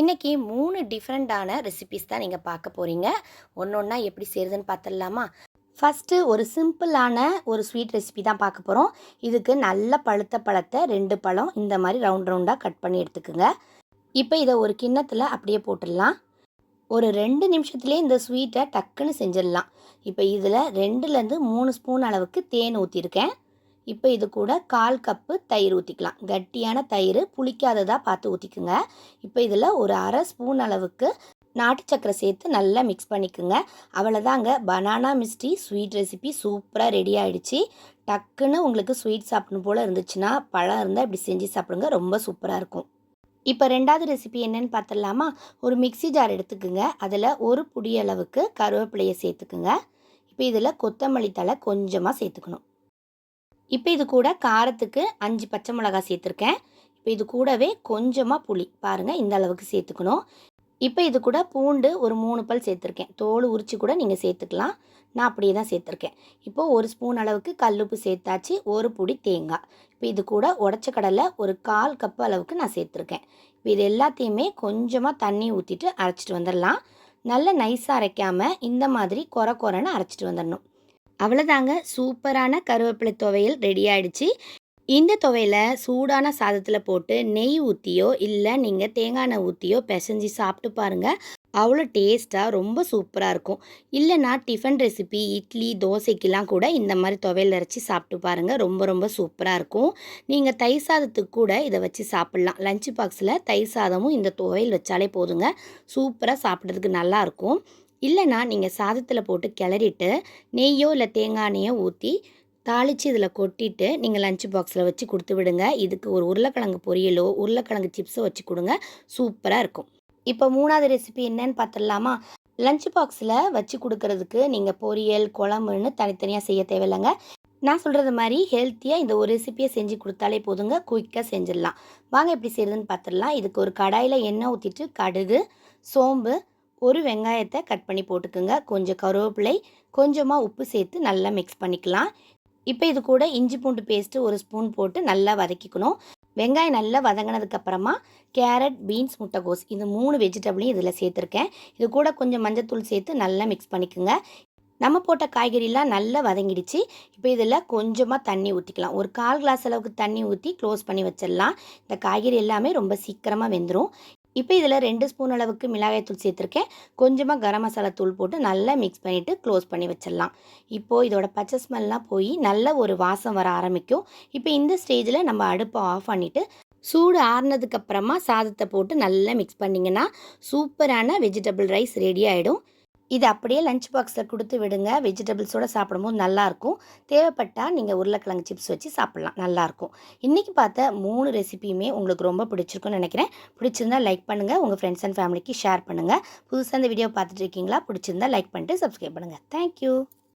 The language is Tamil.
இன்றைக்கி மூணு டிஃப்ரெண்ட்டான ரெசிபிஸ் தான் நீங்கள் பார்க்க போகிறீங்க ஒன்று ஒன்றா எப்படி செய்கிறதுன்னு பார்த்துடலாமா? ஃபஸ்ட்டு ஒரு சிம்பிளான ஒரு ஸ்வீட் ரெசிபி தான் பார்க்க போகிறோம் இதுக்கு நல்ல பழுத்த பழத்தை ரெண்டு பழம் இந்த மாதிரி ரவுண்ட் ரவுண்டாக கட் பண்ணி எடுத்துக்கோங்க. இப்போ இதை ஒரு கிண்ணத்தில் அப்படியே போட்டுடலாம். ஒரு ரெண்டு நிமிஷத்துலேயே இந்த ஸ்வீட்டை டக்குன்னு செஞ்சிடலாம். இப்போ இதில் ரெண்டுலேருந்து மூணு ஸ்பூன் அளவுக்கு தேன் ஊற்றிருக்கேன் இப்போ இது கூட கால் கப்பு தயிர் ஊற்றிக்கலாம் கட்டியான தயிர் புளிக்காததாக பார்த்து ஊற்றிக்குங்க இப்போ இதில் ஒரு அரை ஸ்பூன் அளவுக்கு நாட்டு சக்கரை சேர்த்து நல்லா மிக்ஸ் பண்ணிக்கோங்க. அவ்வளோதாங்க பனானா மிஸ்டி ஸ்வீட் ரெசிபி சூப்பராக ரெடி ஆகிடுச்சு டக்குன்னு உங்களுக்கு ஸ்வீட் சாப்பிடணும் போல் இருந்துச்சுன்னா பழம் இருந்தால் இப்படி செஞ்சு சாப்பிடுங்க. ரொம்ப சூப்பராக இருக்கும். இப்போ ரெண்டாவது ரெசிபி என்னன்னு பார்த்துடலாமா ஒரு மிக்சி ஜார் எடுத்துக்கோங்க. அதில் ஒரு புடி அளவுக்கு கருவேப்பிலையை சேர்த்துக்குங்க. இப்போ இதில் கொத்தமல்லி தழை கொஞ்சமாக சேர்த்துக்கணும். இப்போ இது கூட காரத்துக்கு அஞ்சு பச்சை மிளகாய் சேர்த்துருக்கேன். இப்போ இது கூடவே கொஞ்சமாக புளி. பாருங்கள் இந்த அளவுக்கு சேர்த்துக்கணும். இப்போ இது கூட பூண்டு ஒரு மூணு பல் சேர்த்துருக்கேன். தோல் உரித்து கூட நீங்கள் சேர்த்துக்கலாம். நான் அப்படியே தான் சேர்த்துருக்கேன். இப்போது ஒரு ஸ்பூன் அளவுக்கு கல்லுப்பு சேர்த்தாச்சு ஒரு பொடி தேங்காய். இப்போ இது கூட உடச்ச கடலை ஒரு கால் கப்பு அளவுக்கு நான் சேர்த்துருக்கேன். இப்போ இது எல்லாத்தையுமே கொஞ்சமாக தண்ணி ஊற்றிட்டு அரைச்சிட்டு வந்துடலாம் நல்ல நைஸாக அரைக்காமல் இந்த மாதிரி குறை குறைன்னு அரைச்சிட்டு வந்துடணும் அவ்வளோதாங்க சூப்பரான கருவேப்பிலை துவையல் ரெடி ஆயிடுச்சு. இந்த துவையில் சூடான சாதத்தில் போட்டு நெய் ஊற்றியோ இல்லை நீங்கள் தேங்காய் எண்ணெய் ஊற்றியோ பிசைஞ்சு சாப்பிட்டு பாருங்கள் அவ்வளோ டேஸ்ட்டாக ரொம்ப சூப்பராக இருக்கும். இல்லைனா டிஃபன் ரெசிபி இட்லி தோசைக்கெலாம் கூட இந்த மாதிரி துவையல் அரைச்சி சாப்பிட்டு பாருங்கள் ரொம்ப ரொம்ப சூப்பராக இருக்கும். நீங்கள் தயிர் சாதத்துக்கு கூட இதை வச்சு சாப்பிட்லாம். லஞ்ச் பாக்ஸில் தயிர் சாதமும் இந்த துவையல் வச்சாலே போதுங்க. சூப்பராக சாப்பிட்றதுக்கு நல்லாயிருக்கும் இல்லைனா நீங்கள் சாதத்தில் போட்டு கிளறிட்டு நெய்யோ இல்லை தேங்காய் எண்ணெயோ ஊற்றி தாளித்து இதில் கொட்டிட்டு நீங்கள் லஞ்ச் பாக்ஸில் வச்சு கொடுத்து விடுங்க. இதுக்கு ஒரு உருளைக்கிழங்கு பொரியலோ உருளைக்கிழங்கு சிப்ஸோ வச்சு கொடுங்க. சூப்பராக இருக்கும். இப்போ மூணாவது ரெசிபி என்னன்னு பார்த்துடலாமா லஞ்ச் பாக்ஸில் வச்சு கொடுக்கறதுக்கு நீங்கள் பொரியல் குழம்புன்னு தனித்தனியாக செய்ய தேவையில்லைங்க. நான் சொல்கிறது மாதிரி ஹெல்த்தியாக இந்த ஒரு ரெசிப்பியை செஞ்சு கொடுத்தாலே போதுங்க. குயிக்காக செஞ்சிடலாம். வாங்க எப்படி செய்கிறதுன்னு பார்த்துடலாம் இதுக்கு ஒரு கடாயில் எண்ணெய் ஊற்றிட்டு கடுகு சோம்பு ஒரு வெங்காயத்தை கட் பண்ணி போட்டுக்குங்க. கொஞ்சம் கருவேப்பிலை கொஞ்சமாக உப்பு சேர்த்து நல்லா மிக்ஸ் பண்ணிக்கலாம். இப்போ இது கூட இஞ்சி பூண்டு பேஸ்ட்டு ஒரு ஸ்பூன் போட்டு நல்லா வதக்கிக்கணும். வெங்காயம் நல்லா வதங்கினதுக்கப்புறமா கேரட் பீன்ஸ் முட்டைகோஸ் இது மூணு வெஜிடபிளையும் இதில் சேர்த்துருக்கேன். இது கூட கொஞ்சம் மஞ்சத்தூள் சேர்த்து நல்லா மிக்ஸ் பண்ணிக்கோங்க. நம்ம போட்ட காய்கறிலாம் நல்லா வதங்கிடுச்சு. இப்போ இதில் கொஞ்சமாக தண்ணி ஊற்றிக்கலாம் ஒரு கால் கிளாஸ் அளவுக்கு தண்ணி ஊற்றி க்ளோஸ் பண்ணி வச்சிடலாம். இந்த காய்கறி எல்லாமே ரொம்ப சீக்கிரமாக வெந்துடும் இப்போ இதில் ரெண்டு ஸ்பூன் அளவுக்கு மிளகாய் தூள் சேர்த்துருக்கேன். கொஞ்சமாக கரம் மசாலா தூள் போட்டு நல்லா மிக்ஸ் பண்ணிவிட்டு க்ளோஸ் பண்ணி வச்சிடலாம். இப்போது இதோட பச்சை ஸ்மெல்லாம் போய் நல்ல ஒரு வாசம் வர ஆரம்பிக்கும். இப்போ இந்த ஸ்டேஜில் நம்ம அடுப்பை ஆஃப் பண்ணிவிட்டு சூடு ஆறுனதுக்கப்புறமா சாதத்தை போட்டு நல்லா மிக்ஸ் பண்ணிங்கன்னா சூப்பரான வெஜிடபிள் ரைஸ் ரெடி ஆகிடும் இது அப்படியே லஞ்ச் பாக்ஸில் கொடுத்து விடுங்க. வெஜிடபிள்ஸோடு சாப்பிடும்போது நல்லாயிருக்கும் தேவைப்பட்டால் நீங்கள் உருளைக்கிழங்கு சிப்ஸ் வச்சு சாப்பிட்லாம். நல்லாயிருக்கும் இன்றைக்கி பார்த்த மூணு ரெசிபியுமே உங்களுக்கு ரொம்ப பிடிச்சிருக்குன்னு நினைக்கிறேன். பிடிச்சிருந்தா லைக் பண்ணுங்கள் உங்கள் ஃப்ரெண்ட்ஸ் அண்ட் ஃபேமிலிக்கு ஷேர் பண்ணுங்கள் புதுசாக இந்த வீடியோ பார்த்துட்டு இருக்கீங்களா? பிடிச்சிருந்தா லைக் பண்ணிட்டு சப்ஸ்கிரைப் பண்ணுங்கள் தேங்க்யூ